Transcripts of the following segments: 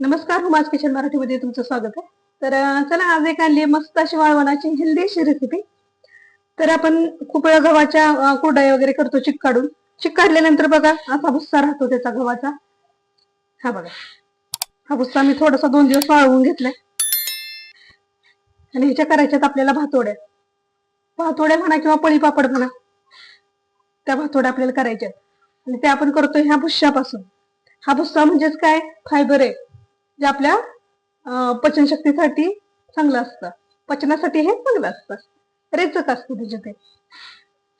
नमस्कार हुमाज किचन मराठीमध्ये तुमचं स्वागत आहे. तर चला आज एक आणली मस्त अशी वाळवणाची हेल्दीशी रेसिपी तर आपण खूप वेळा गव्हाच्या कुरडाई वगैरे करतो चिक काढून. चिक काढल्यानंतर बघा असा भुस्सा राहतो त्याचा गव्हाचा. हा बघा. हा भुस्सा मी थोडासा दोन दिवस वाळवून घेतलाय. आणि ह्याच्या करायच्यात आपल्याला भातोड्या. भातोड्या म्हणा किंवा पळी पापड म्हणा त्या भातोड्या आपल्याला करायच्यात. आणि ते आपण करतो ह्या भुश्यापासून. हा भुस्सा म्हणजेच काय? फायबर आहे. जे आपल्या अं, पचनशक्तीसाठी चांगलं असतं. पचनासाठी हे चांगलं असतं. रेचक असतं त्याचे ते.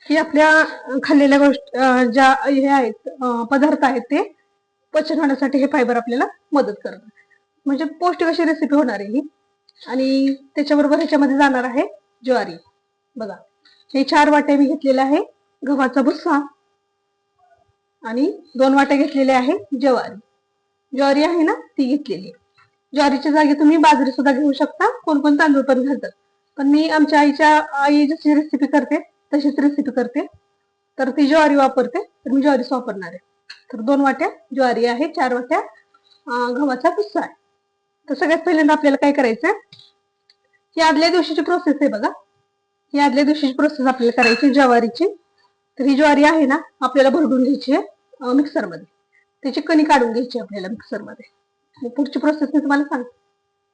की आपल्या खाल्लेल्या गोष्ट ज्या हे आहेत पदार्थ आहेत ते पचन होण्यासाठी हे फायबर आपल्याला मदत करतात म्हणजे पौष्टिक अशी रेसिपी होणार आहे ही. आणि त्याच्याबरोबर ह्याच्यामध्ये जाणार आहे ज्वारी. बघा. हे चार वाट्या मी घेतलेल्या आहे गव्हाचा भुस्सा. आणि दोन वाट्या घेतलेल्या आहे ज्वारी. ज्वारी आहे ना ती घेतलेली ज्वारीच्या जागी तुम्ही बाजरी सुद्धा घेऊ शकता. कोण कोण तांदूळ पण घालतात. पण मी आमच्या आईच्या आई जशी रेसिपी करते तशीच रेसिपी करते. तर ती ज्वारी वापरते. तर मी ज्वारीच वापरणार आहे. तर दोन वाट्या ज्वारी आहे चार वाट्या गव्हाचा भुस्सा आहे. तर सगळ्यात पहिल्यांदा आपल्याला काय करायचं आहे? ही आदल्या दिवशीची प्रोसेस आहे बघा. ही आदल्या दिवशीची प्रोसेस आपल्याला करायची ज्वारीची. तर ही ज्वारी आहे ना आपल्याला भरडून घ्यायची आहे मिक्सरमध्ये त्याची कणी काढून घ्यायची आपल्याला मिक्सरमध्ये पुढची प्रोसेस मी तुम्हाला सांगते.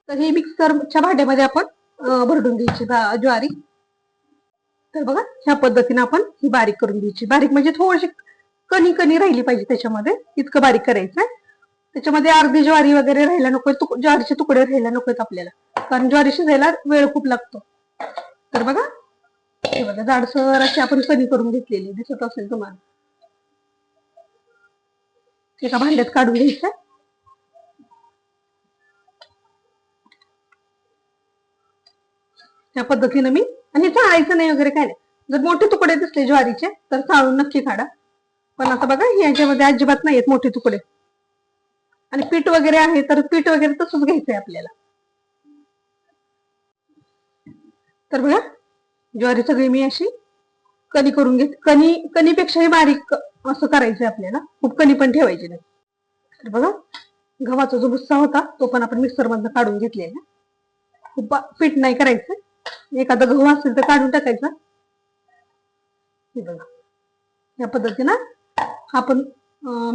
तर हे मिक्सरच्या भांड्यामध्ये आपण भरडून घ्यायची ज्वारी. तर बघा ह्या पद्धतीने आपण ही बारीक करून घ्यायची. बारीक म्हणजे थोडीशी कणी कणी राहिली पाहिजे त्याच्यामध्ये. इतकं बारीक करायचं आहे त्याच्यामध्ये अर्धी ज्वारी वगैरे राहायला नको ज्वारीचे तुकडे राहायला नकोत आपल्याला. कारण ज्वारी शिजायला वेळ खूप लागतो. तर बघा हे बघा जाडसर अशी आपण कणी करून घेतलेली दिसत असेल तुम्हाला. एका भांड्यात काढून घ्यायचं त्या पद्धतीनं मी आणि चाळायचं नाही वगैरे काय नाही. जर मोठे तुकडे दिसले ज्वारीचे तर चाळून नक्की काढा. पण आता बघा याच्यामध्ये अजिबात नाहीयेत मोठे तुकडे. आणि पीठ वगैरे आहे तर पीठ वगैरे तसंच घ्यायचंय आपल्याला. तर बघा ज्वारी सगळी मी अशी कणी करून घेत कणी कणीपेक्षाही बारीक असं करायचंय आपल्याला. खूप कणी पण ठेवायची नाही. तर बघा गव्हाचा जो भुस्सा होता तो पण आपण मिक्सरमधनं काढून घेतलेला. खूप पीठ नाही करायचं. एखादा गहू असेल तर काढून टाकायचा. हे बघा. या पद्धतीनं आपण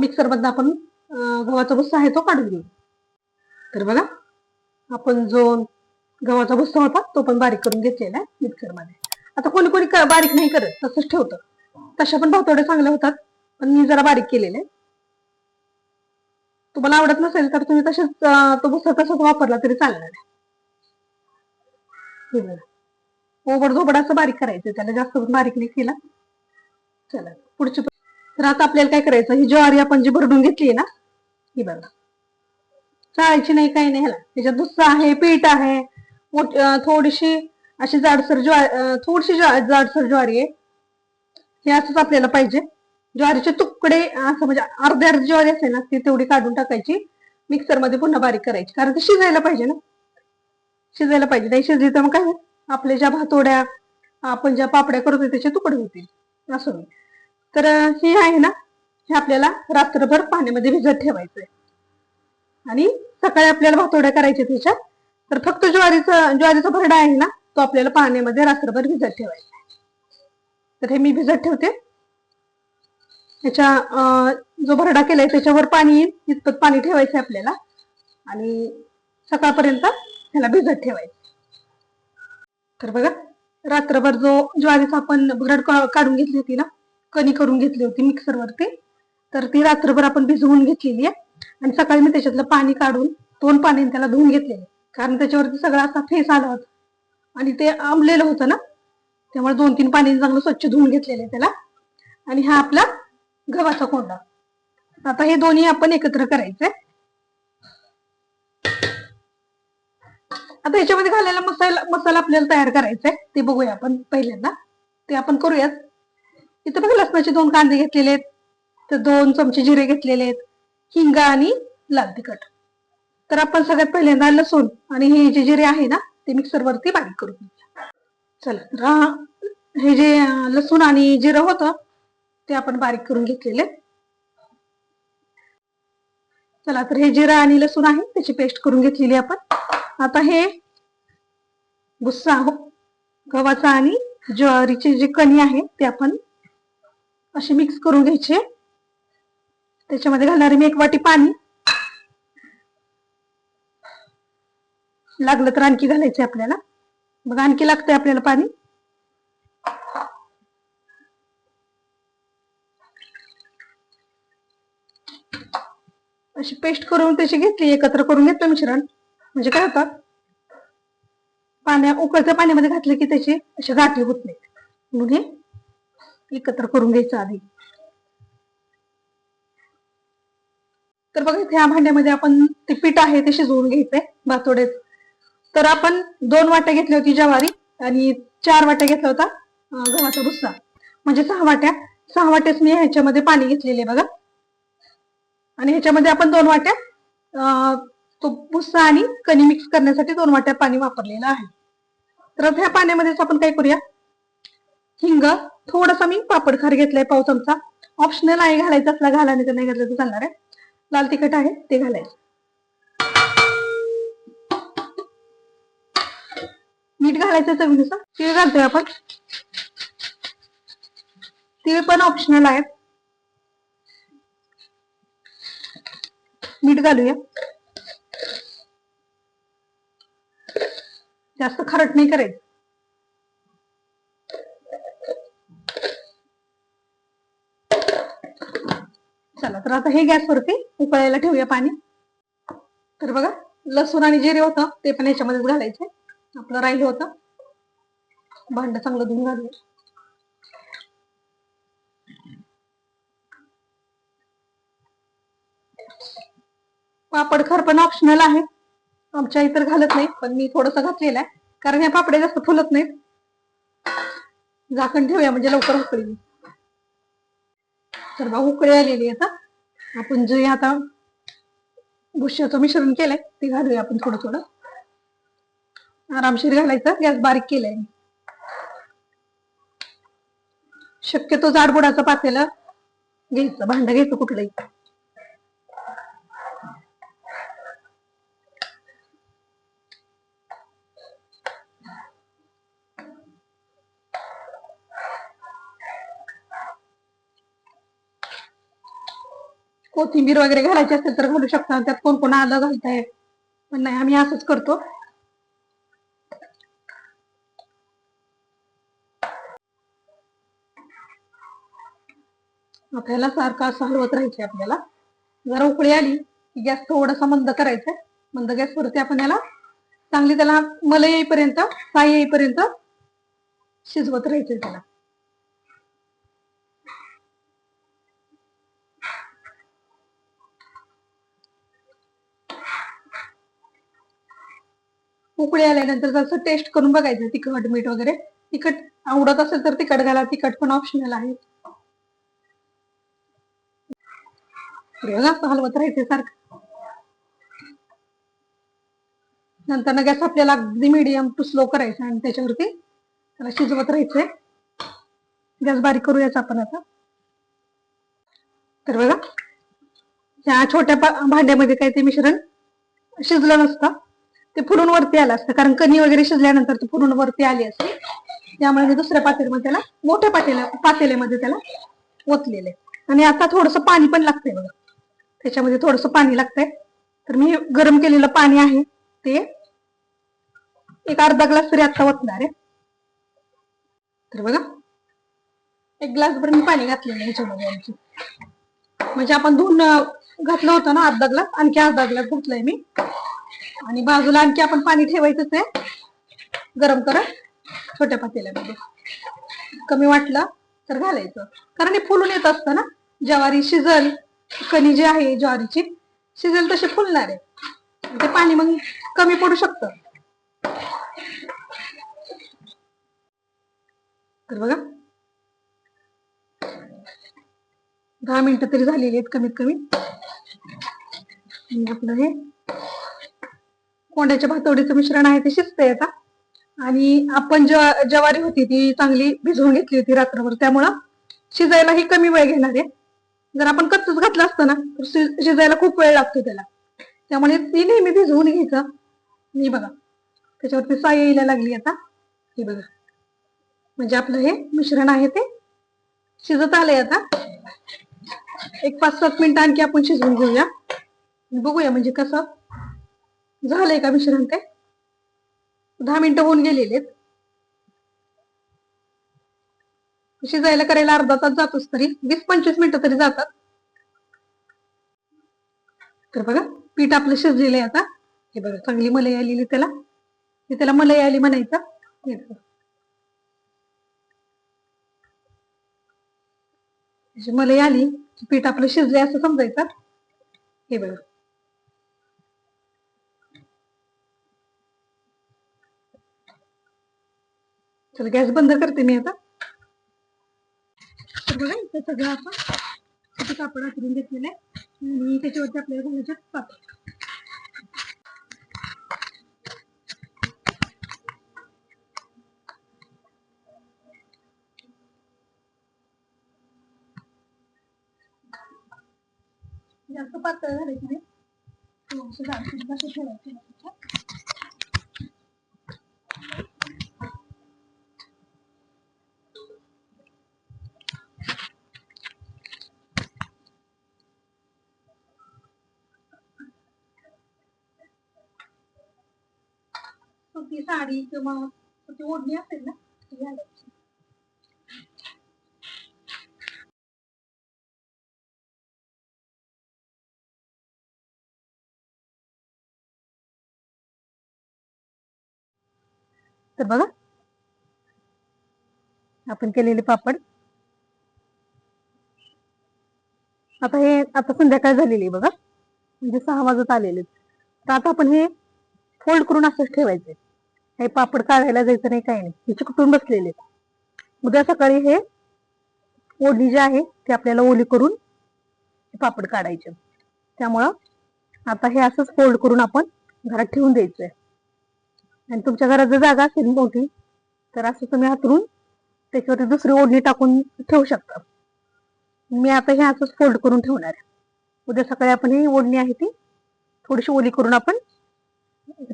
मिक्सर मधनं आपण गव्हाचा भुस्सा आहे तो काढून घेऊ. तर बघा आपण जो गव्हाचा भुस्सा होता तो पण बारीक करून घेतलेला आहे मिक्सरमध्ये आता कोणी कोणी बारीक नाही करत तसंच ठेवतं. तशा पण भातोड्या चांगल्या होतात पण मी जरा बारीक केलेले तुम्हाला आवडत नसेल तर तुम्ही तसेच तो भुस्सा तसाच वापरला तरी चालणार आहे. हे बघा ओबड धोबड असं बारीक करायचं त्याला जास्त बारीक नाही केला. चला पुढची तर आता आपल्याला काय करायचं? ही ज्वारी आपण जी भरडून घेतली ना ही बघा. चाळायची नाही काही नाही. ह्याला त्याच्यात भुस्सा आहे पीठ आहे. मोठ- थोडीशी अशी जाडसर ज्वारी थोडीशी जाडसर ज्वारी आहे. हे असंच आपल्याला पाहिजे. ज्वारीचे तुकडे असं म्हणजे अर्धे अर्धी ज्वारी असेल ना ती तेवढी काढून टाकायची. मिक्सरमध्ये पुन्हा बारीक करायची. कारण ती शिजायला पाहिजे ना. शिजायला पाहिजे. नाही शिजली तर मग काय? आपल्या ज्या भातोड्या आपण ज्या पापड्या करतो त्याचे तुकडे होतील. असं. तर हे आहे ना हे आपल्याला रात्रभर पाण्यामध्ये भिजत ठेवायचंय. आणि सकाळी आपल्याला भातोड्या करायच्या त्याच्यात तर फक्त ज्वारीचा ज्वारीचा भरडा आहे ना तो आपल्याला पाण्यामध्ये रात्रभर भिजत ठेवायचा आहे. तर हे मी भिजत ठेवते. त्याच्या जो भरडा केलाय त्याच्यावर पाणी येईल. इतपत पाणी ठेवायचं आहे आपल्याला. आणि सकाळपर्यंत ह्याला भिजत ठेवायचं. तर बघा रात्रभर जो ज्वारीचा आपण भरड काढून घेतली होती ना कणी करून घेतली होती मिक्सरवरती तर ती रात्रभर आपण भिजवून घेतलेली आहे. आणि सकाळी मी त्याच्यातलं पाणी काढून दोन पाणी त्याला धुवून घेतलेलं कारण त्याच्यावरती सगळा असा फेस आला होता. आणि ते आंबलेलं होतं ना त्यामुळे दोन तीन पाणी चांगलं स्वच्छ धुवून घेतलेले त्याला. आणि हा आपला गव्हाचा कोंडा. आता हे दोन्ही आपण एकत्र करायचंय. आता याच्यामध्ये घालायला मसाला मसाला आपल्याला तयार करायचा आहे. ते बघूया आपण पहिल्यांदा. ते आपण करूयात. इथं बघा लसणाचे दोन कांदे घेतलेले आहेत. तर दोन चमचे जिरे घेतलेले आहेत. हिंगा आणि लाल तिखट. तर आपण सगळ्यात पहिल्यांदा लसूण आणि हे जे जिरे आहे ना ते मिक्सर वरती बारीक करून घेऊया. चला तर हा- हे जे लसूण आणि जिरं होतं ते आपण बारीक करून घेतलेले. चला तर हे जिरा आणि लसूण आहे त्याची पेस्ट करून घेतलेली आपण. आता हे गुस्सा हो गव्हाचा आणि ज्वारीची जी कणी आहे ते आपण अशी मिक्स करून घ्यायचे त्याच्यामध्ये घालणारे मी एक वाटी पाणी. लागलं तर आणखी घालायचंय आपल्याला. मग आणखी लागतंय आपल्याला पाणी. अशी पेस्ट करून त्याची घेतली एकत्र करून घेतलं मिश्रण. म्हणजे काय होतं? पाण्या उकळत्या पाण्यामध्ये घातलं की त्याची अशी गाठी होत नाही. म्हणून हे एकत्र करून घ्यायचं आधी. तर बघा इथे या भांड्यामध्ये आपण ते पीठ आहे ते शिजवून घ्यायचंय भातोडे तर आपण दोन वाट्या घेतल्या होती ज्वारी आणि चार वाट्या घेतला होता गव्हाचा भुस्सा. म्हणजे सहा वाट्या. सहा वाट्याच मी ह्याच्यामध्ये पाणी घेतलेले बघा. आणि ह्याच्यामध्ये आपण दोन वाट्या अं, तो भुस्सा आणि कणी मिक्स करण्यासाठी दोन वाट्या पाणी वापरलेलं आहे. तर ह्या पाण्यामध्येच आपण काय करूया? हिंग थोडासा मी पापड खार घेतलाय पाव चमचा. ऑप्शनल आहे घालायचं असला घाला नाही तर नाही घातलं तर चालणार आहे. लाल तिखट आहे ते घालायचं. मीठ घालायचं चवीनुसार. तीळ घालतोय आपण. तीळ पण ऑप्शनल आहे. मीठ घालूया. जास्त खारट नाही करायचं. चला तर आता हे गॅसवरती उकळायला ठेवूया पाणी. तर बघा लसूण आणि जिरे होतं ते पण याच्यामध्येच घालायचे. आपलं राहिलं होतं. भांड चांगलं धुवून घालू पापड खर पण ऑप्शनल आहे. आमच्या इतर घालत नाही पण मी थोडस घातलेलं आहे. कारण या पापड्या जास्त फुलत नाहीत. झाकण ठेवूया म्हणजे लवकर उकळी तर बा उकळी आलेली आता. आपण जे आता भुश्याचं मिश्रण केलंय ते घालूया आपण थोडं थोडं. आरामशीर घालायचं गॅस बारीक केलाय शक्यतो जाडबुडाचं पातेलं घ्यायचं भांड घ्यायचं कुठलंही. कोथिंबीर वगैरे घालायची असेल तर घालू शकता. त्यात कोण कोण आलं घालताय पण नाही आम्ही असंच करतो. आपल्याला सारखं असं हलवत राहायचे आपल्याला. जरा उकळी आली की गॅस थोडासा मंद करायचा मंद गॅसवरती आपण याला चांगली त्याला मल येईपर्यंत साई येईपर्यंत शिजवत राहायचे त्याला. उकळी आल्यानंतर जसं टेस्ट करून बघायचं तिखट मीठ वगैरे. तिखट आवडत असेल तर तिखट घाला तिखट पण ऑप्शनल आहे. हलवत राहायचं सारखं. नंतर गॅस आपल्याला अगदी मिडियम टू स्लो करायचा आणि त्याच्यावरती त्याला शिजवत राहायचंय. गॅस बारीक करूयाच आपण आता. तर बघा या छोट्या भांड्यामध्ये काय ते मिश्रण शिजलं नसतं. ते फुडून वरती आलं असतं. कारण कणी वगैरे शिजल्यानंतर ते फुडून वरती आली असते. त्यामुळे मी दुसऱ्या पातेल्यामध्ये त्याला मोठ्या पातेल्या पातेल्यामध्ये त्याला ओतलेले. आणि आता थोडस पाणी पण लागतंय बघा. त्याच्यामध्ये थोडस पाणी लागतंय. तर मी गरम केलेलं पाणी आहे ते एक अर्धा ग्लास तरी आता ओतणार आहे. तर बघा. एक ग्लास भर मी पाणी घातलेलं ह्याच्यामध्ये आणखी. म्हणजे आपण धुवून घातलं होतं ना अर्धा ग्लास? आणखी अर्धा ग्लास घातलाय मी. आणि बाजूला आणखी आपण पाणी ठेवायचंच आहे. गरम करत छोट्या पातेल्यामध्ये. कमी वाटलं तर घालायचं. कारण हे फुलून येत असतं ना. ज्वारी शिजल कणी जी आहे ज्वारीची शिजल तशी फुलणार आहे. ते पाणी मग कमी पडू शकतं. तर बघा. दहा मिनिटं तरी झालेली आहेत कमीत कमी. आपलं हे कोंड्याच्या भातवडीचं मिश्रण आहे ते शिजतंय आता. आणि आपण ज्वा- ज्वारी होती ती चांगली भिजवून घेतली होती रात्रभर. त्यामुळं शिजायला ही कमी वेळ घेणार आहे. जर आपण कच्चच घातलं असतं ना तर शिजायला खूप वेळ लागतो त्याला. त्यामुळे ती नेहमी भिजवून घ्यायचं. हे बघा. त्याच्यावरती साई यायला लागली आता. हे बघा. म्हणजे आपलं हे मिश्रण आहे ते शिजत आलंय आता. एक पाच सात मिनिटं आणखी आपण शिजवून घेऊया. बघूया म्हणजे कसं झालंय का मिश्रण ते दहा मिनिटं होऊन गेलेलेत. शिजायला करायला अर्धा तास जातोच तरी वीस पंचवीस मिनिटं तरी जातात. तर बघा पीठ आपलं शिजलेलं आहे आता. हे बघा चांगली मलई आलेली त्याला. हे त्याला मलई आली म्हणायचं. मलई अशी आली की पीठ आपलं शिजले असं समजायचं. हे बघा. चल गॅस बंद करते मी आता. तर बघा, इथं सगळं आपण किती कापड आतरून घेतलेलं आहे. आणि त्याच्यावरती आपल्याला घालायचे पापड. जास्त पातळ थोडंसं जाडसर असं ठेवायचं सुती साडी किंवा ती ओढणी असेल ना ती घालायची. तर बघा आपण केलेले पापड. आता हे आता संध्याकाळ झालेली आहे बघा. म्हणजे सहा वाजत आलेले आहेत. तर आता आपण हे फोल्ड करून असंच ठेवायचे काही पापड काढायला जायचं नाही काही नाही. हे चिकटून बसलेले उद्या सकाळी हे ओढणी जी आहे ती आपल्याला ओली करून पापड काढायचे. त्यामुळं आता हे असंच फोल्ड करून आपण घरात ठेवून द्यायचंय. आणि तुमच्या घरात जर जागा असेल मोठी तर असं तुम्ही हातरून त्याच्यावरती दुसरी ओढणी टाकून ठेवू शकता. मी आता हे असंच फोल्ड करून ठेवणार आहे. उद्या सकाळी आपण ही ओढणी आहे ती थोडीशी ओली करून आपण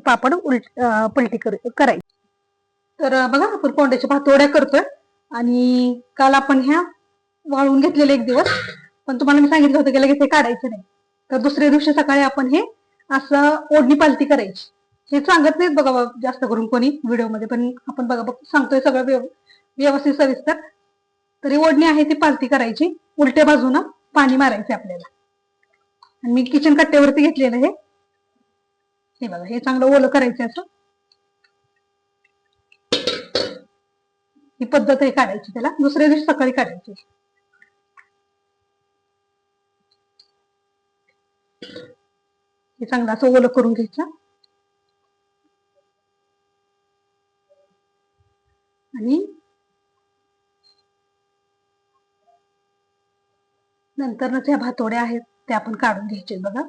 पापड उलट पलटी कर करायची. तर बघा आपण कोंड्याच्या भातोड्या करतोय. आणि काल आपण ह्या वाळून घेतलेले एक दिवस पण तुम्हाला मी सांगितलं होतं की लगेच हे काढायचं नाही. तर दुसऱ्या दिवशी सकाळी आपण हे असं ओढणी पालती करायची. हे सांगत नाहीत बघा जास्त करून कोणी व्हिडिओमध्ये पण आपण बघा बघ सांगतोय सगळं व्यव- व्यवस्थित सविस्तर. तरी ओढणी आहे ती पालती करायची. उलट्या बाजूनं पाणी मारायचे आपल्याला. आणि मी किचन कट्ट्यावरती घेतलेलं हे. हे बघा हे चांगलं ओलं करायचं असं. ही पद्धत आहे काढायची त्याला दुसऱ्या दिवशी सकाळी काढायची. हे चांगलं असं ओलं करून घ्यायचं. आणि नंतरच ह्या भातोड्या आहेत त्या आपण काढून घ्यायचे बघा.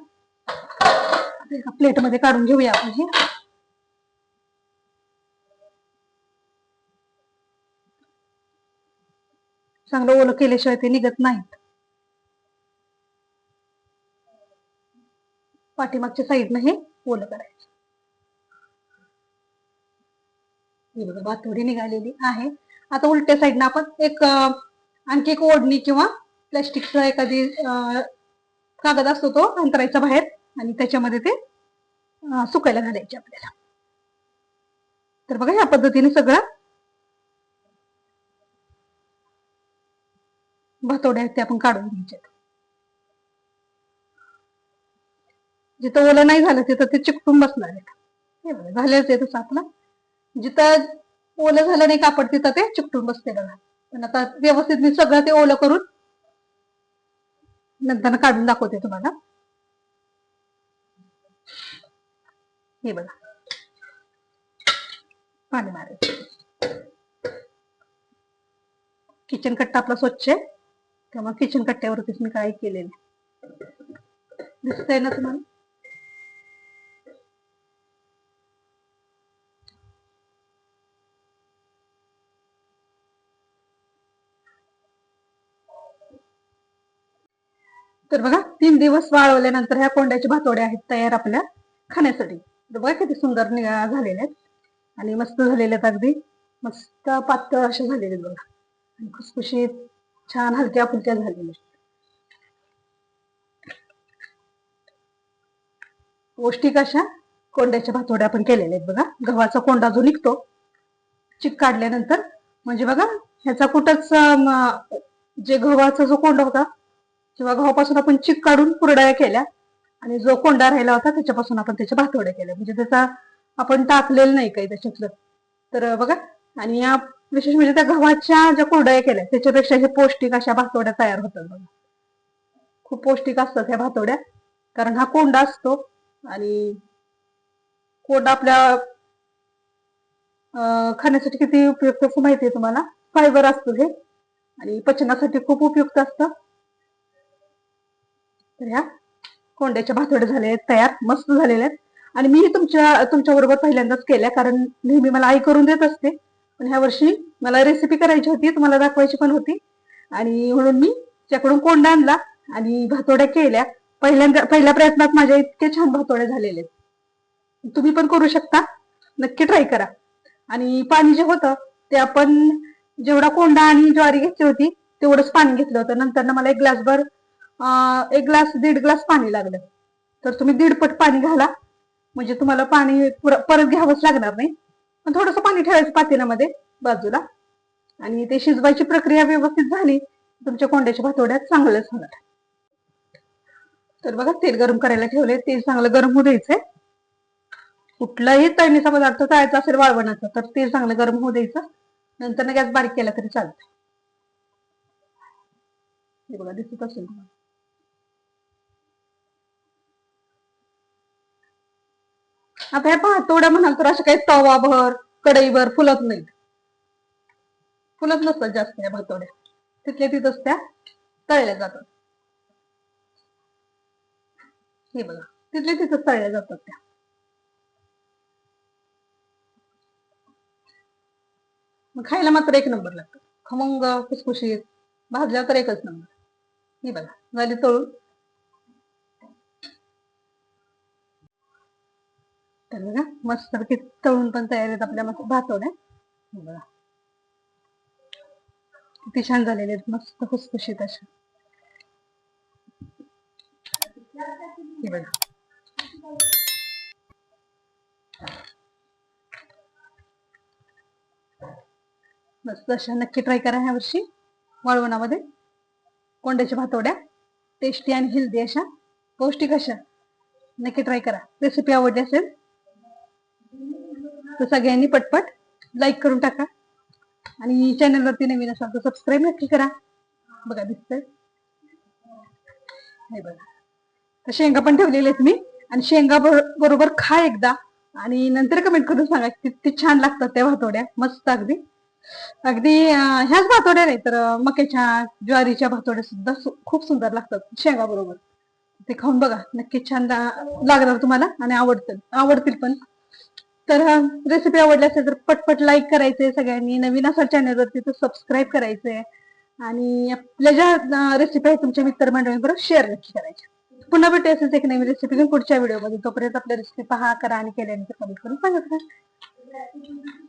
एका प्लेटमध्ये काढून घेऊया आपण हे. चांगलं ओलं केल्याशिवाय ते निघत नाहीत. पाठीमागच्या साईडनं हे ओलं करायचं. ही बघा भातोडी निघालेली आहे. आता उलट्या साईडनं आपण एक आणखी एक ओढणी किंवा प्लॅस्टिकचा एखादी कागद असतो तो अंतरायचा बाहेर आणि त्याच्यामध्ये ते सुकायला घालायचे आपल्याला. तर बघा ह्या पद्धतीने सगळं भातोड्या आहेत ते आपण काढून घ्यायचे जिथं ओलं नाही झालं तिथं ते चिकटून बसणार आहेत. हे बघा झालेच आहे तसं आपलं. जिथं ओलं झालं नाही कापड तिथं ते चिकटून बसते बघा. पण आता व्यवस्थित मी सगळं ते ओलं करून नंतर काढून दाखवते तुम्हाला. हे बघा. पाणी मारायचं. किचन कट्टा आपला स्वच्छ आहे. त्यामुळे किचन कट्ट्यावरतीच मी काय केलेलं दिसतंय ना तुम्हाला? तर बघा तीन दिवस वाळवल्यानंतर ह्या कोंड्याच्या भातोड्या आहेत तयार आपल्या खाण्यासाठी. बघा किती सुंदर झालेले आहेत. आणि मस्त झालेले आहेत अगदी. मस्त पातळ असे झालेले आहेत बघा. आणि खुसखुशीत छान हलक्या फुलक्या झालेल्या पौष्टिक अशा कोंड्याच्या भातोड्या आपण केलेल्या आहेत बघा. गव्हाचा कोंडा जो निघतो चिक काढल्यानंतर म्हणजे बघा ह्याचा कुठंच जे गव्हाचा जो कोंडा होता किंवा गव्हापासून आपण चिक काढून कुरड्या केल्या आणि जो कोंडा राहिला होता त्याच्यापासून आपण त्याच्या भातवड्या केल्या म्हणजे त्याचा आपण टाकलेलं नाही काही त्याच्यातलं. तर बघा आणि या विशेष म्हणजे त्या गव्हाच्या ज्या कोरड्या केल्या त्याच्यापेक्षा हे पौष्टिक अशा भातोड्या तयार होतात बघा. खूप पौष्टिक असतात ह्या भातोड्या कारण हा कोंडा असतो आणि कोंडा आपल्या खाण्यासाठी किती उपयुक्त असं माहिती आहे तुम्हाला? फायबर असतं हे. आणि पचनासाठी खूप उपयुक्त असतं. तर ह्या कोंड्याच्या भातोड्या झाले आहेत तयार मस्त झालेल्या आहेत. आणि मी तुमच्या तुमच्या बरोबर पहिल्यांदाच केल्या कारण नेहमी मला आई करून देत असते. पण ह्या वर्षी मला रेसिपी करायची होती तुम्हाला दाखवायची पण होती. आणि म्हणून मी त्याकडून कोंडा आणला आणि भातोड्या केल्या. पहिल्यांदा पहिल्या प्रयत्नात माझ्या इतके छान भातोड्या झालेले आहेत. तुम्ही पण करू शकता. नक्की ट्राय करा. आणि पाणी जे होतं ते आपण जेवढा कोंडा आणि ज्वारी घेतली होती तेवढंच पाणी घेतलं होतं. नंतर मला एक ग्लासभर एक ग्लास दीड ग्लास पाणी लागलं. तर तुम्ही दीडपट पाणी घाला. म्हणजे तुम्हाला पाणी परत घ्यावंच लागणार नाही. पण थोडंसं पाणी ठेवायचं पातेल्यामध्ये बाजूला. आणि ते शिजवायची प्रक्रिया व्यवस्थित झाली तुमच्या कोंड्याच्या भातोड्यात चांगलंच होणार. तर बघा तेल गरम करायला ठेवले तेल चांगलं गरम होऊ द्यायचंय. कुठलाही तळणीचा पदार्थ तळायचा असेल वाळवणाचा तर तेल चांगलं गरम होऊ द्यायचं. नंतर गॅस बारीक केला तरी चालतं हे बघा दिसत असेल तुम्हाला. आता ह्या पातोड्या म्हणाल तर अशा काही तवाभर कढईभर फुलत नाहीत. फुलत नसतात जास्त या भातोड्या तिथल्या तिथंच त्या तळल्या जातात. हे बघा तिथल्या तिथंच तळल्या जातात त्या. मग खायला मात्र एक नंबर लागतो. खमंग खुसखुशीत भाजल्या तर एकच नंबर. हे बघा झाली तळून. तर बघा मस्त तळून पण तयार आहेत आपल्या मस्त भातवड्या बघा. किती छान झालेले आहेत मस्त खुसखुशीत अशा. हे बघा. मस्त अशा नक्की ट्राय करा ह्या वर्षी वाळवणामध्ये. कोंड्याच्या भातवड्या टेस्टी आणि हेल्दी अशा. पौष्टिक अशा. नक्की ट्राय करा. रेसिपी आवडली असेल तर सगळ्यांनी पटपट लाईक करून टाका. आणि चॅनलवरती नवीन असाल तर सबस्क्राईब नक्की करा. बघा दिसतंय. हे बघा. तर शेंगा पण ठेवलेले आहेत मी. आणि शेंगा बरोबर खा एकदा. आणि नंतर कमेंट करून सांगा किती छान लागतात त्या भातोड्या. मस्त अगदी. अगदी ह्याच भातोड्या नाही तर मक्याच्या ज्वारीच्या भातोड्या सुद्धा खूप सुंदर लागतात. शेंगा बरोबर. ते खाऊन बघा. नक्की छान लागणार तुम्हाला आणि आवडतील आवडतील पण. तर रेसिपी आवडली असेल तर पटपट लाईक करायचे सगळ्यांनी. नवीन असा चॅनलवरती तर सबस्क्राईब करायचंय. आणि आपल्या ज्या रेसिपी आहेत तुमच्या मित्रमंडळींबरोबर शेअर नक्की करायच्या. पुन्हा भेटू असेल एक नवीन रेसिपी घेऊन पुढच्या व्हिडिओमध्ये तोपर्यंत आपल्या रेसिपी पहा करा आणि केल्यानंतर कमेंट करून सांगत राहा